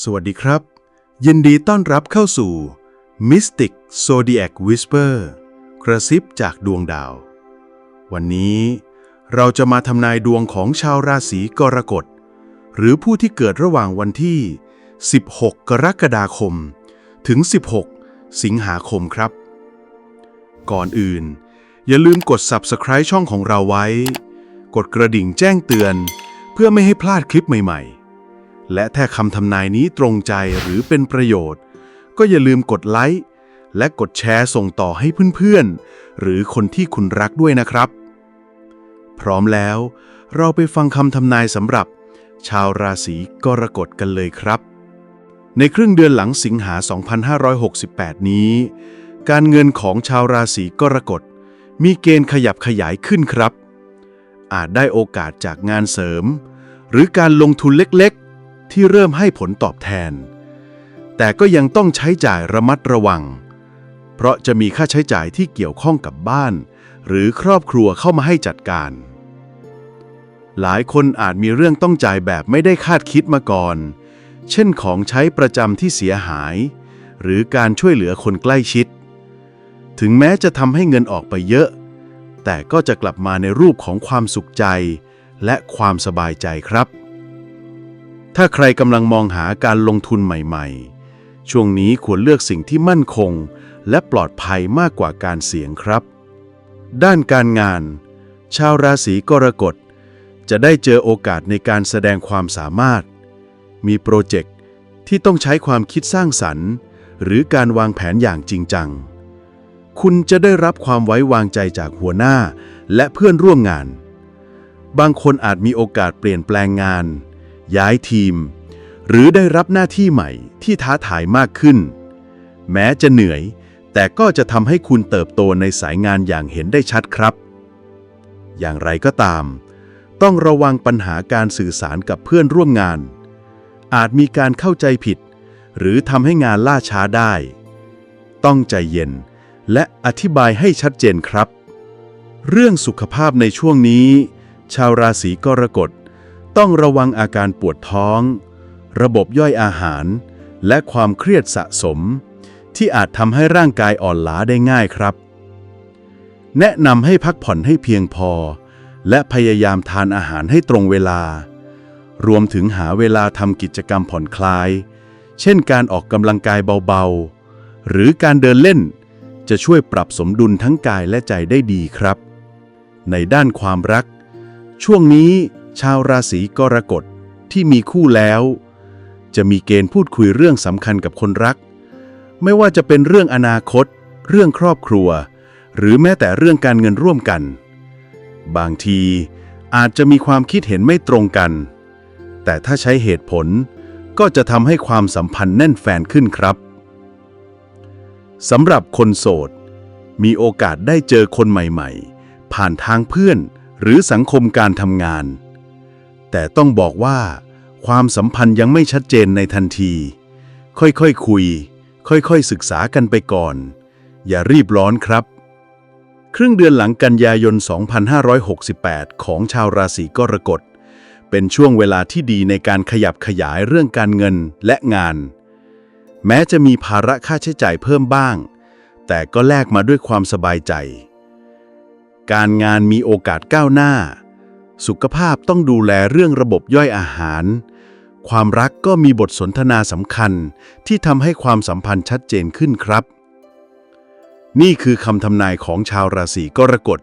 สวัสดีครับ ยินดีต้อนรับเข้าสู่ Mystic Zodiac Whisper กระซิบจากดวงดาว วันนี้เราจะมาทำนายดวงของชาวราศีกรกฎ หรือผู้ที่เกิดระหว่างวันที่ 16 กรกฎาคม ถึง 16 สิงหาคมครับ ก่อนอื่น อย่าลืมกด Subscribe ช่องของเราไว้ กดกระดิ่งแจ้งเตือน เพื่อไม่ให้พลาดคลิปใหม่ๆ และถ้าคำทำนายนี้ตรงใจหรือเป็นประโยชน์ ก็อย่าลืมกดไลค์และกดแชร์ส่งต่อให้เพื่อนๆ หรือคนที่คุณรักด้วยนะครับ พร้อมแล้ว เราไปฟังคำทำนายสำหรับ ชาวราศีกรกฎกันเลยครับ ในครึ่งเดือนหลังสิงหา 2568 นี้ การเงินของชาวราศีกรกฎมีเกณฑ์ขยับขยายขึ้นครับ อาจได้โอกาสจากงานเสริม หรือการลงทุนเล็ก ที่เริ่มให้ผลตอบแทน แต่ก็ยังต้องใช้จ่ายระมัดระวัง เพราะจะมีค่าใช้จ่ายที่เกี่ยวข้องกับบ้าน หรือครอบครัวเข้ามาให้จัดการ หลายคนอาจมีเรื่องต้องจ่ายแบบไม่ได้คาดคิดมาก่อน เช่นของใช้ประจำที่เสียหาย หรือการช่วยเหลือคนใกล้ชิด ถึงแม้จะทำให้เงินออกไปเยอะ แต่ก็จะกลับมาในรูปของความสุขใจ และความสบายใจครับ ถ้าใครกำลังมองหาการลงทุนใหม่ๆ ช่วงนี้ควรเลือกสิ่งที่มั่นคง และปลอดภัยมากกว่าการเสี่ยงครับ ด้านการงาน ชาวราศีกรกฎจะได้เจอโอกาสในการแสดงความสามารถ มีโปรเจกต์ที่ต้องใช้ความคิดสร้างสรรค์ หรือการวางแผนอย่างจริงจัง คุณจะได้รับความไว้วางใจจากหัวหน้าและเพื่อนร่วมงาน บางคนอาจมีโอกาสเปลี่ยนแปลงงาน ย้ายทีม หรือได้รับหน้าที่ใหม่ที่ท้าทายมากขึ้น แม้จะเหนื่อย แต่ก็จะทำให้คุณเติบโตในสายงานอย่างเห็นได้ชัดครับ อย่างไรก็ตาม ต้องระวังปัญหาการสื่อสารกับเพื่อนร่วมงาน อาจมีการเข้าใจผิด หรือทำให้งานล่าช้าได้ ต้องใจเย็นและอธิบายให้ชัดเจนครับ เรื่องสุขภาพในช่วงนี้ ชาวราศีกรกฎ ต้องระวังอาการปวดท้อง ระบบย่อยอาหาร และความเครียดสะสม ที่อาจทำให้ร่างกายอ่อนล้าได้ง่ายครับ แนะนำให้พักผ่อนให้เพียงพอ และพยายามทานอาหารให้ตรงเวลา รวมถึงหาเวลาทำกิจกรรมผ่อนคลาย เช่นการออกกำลังกายเบาๆ หรือการเดินเล่น จะช่วยปรับสมดุลทั้งกายและใจได้ดีครับ ในด้านความรัก ช่วงนี้ ชาวราศีกรกฎที่มีคู่แล้ว จะมีเกณฑ์พูดคุยเรื่องสำคัญกับคนรัก ไม่ว่าจะเป็นเรื่องอนาคต เรื่องครอบครัว หรือแม้แต่เรื่องการเงินร่วมกัน บางทีอาจจะมีความคิดเห็นไม่ตรงกัน แต่ถ้าใช้เหตุผลก็จะทำให้ความสัมพันธ์แน่นแฟนขึ้นครับสำหรับคนโสด มีโอกาสได้เจอคนใหม่ ๆ ผ่านทางเพื่อนหรือสังคมการทำงาน แต่ต้องบอกว่า ความสัมพันธ์ยังไม่ชัดเจนในทันที ค่อยๆคคุย ค่อยๆศึกษากันไปก่อน อย่ารีบร้อนครับ ครึ่งเดือนหลังกันยายน 2568 ของชาวราศีกรกฎเป็นช่วงเวลาที่ดีในการขยับขยายเรื่องการเงินและงาน แม้จะมีภาระค่าใช้จ่ายเพิ่มบ้าง แต่ก็แลกมาด้วยความสบายใจ การงานมีโอกาสก้าวหน้า สุขภาพต้องดูแลเรื่องระบบย่อยอาหาร ความรักก็มีบทสนทนาสำคัญที่ทำให้ความสัมพันธ์ชัดเจนขึ้นครับ นี่คือคำทำนายของชาวราศีกรกฎ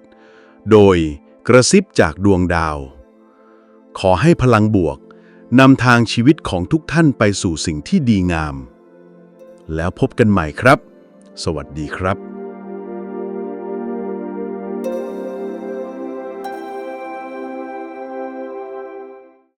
โดยกระซิบจากดวงดาว ขอให้พลังบวกนำทางชีวิตของทุกท่านไปสู่สิ่งที่ดีงาม แล้วพบกันใหม่ครับ สวัสดีครับ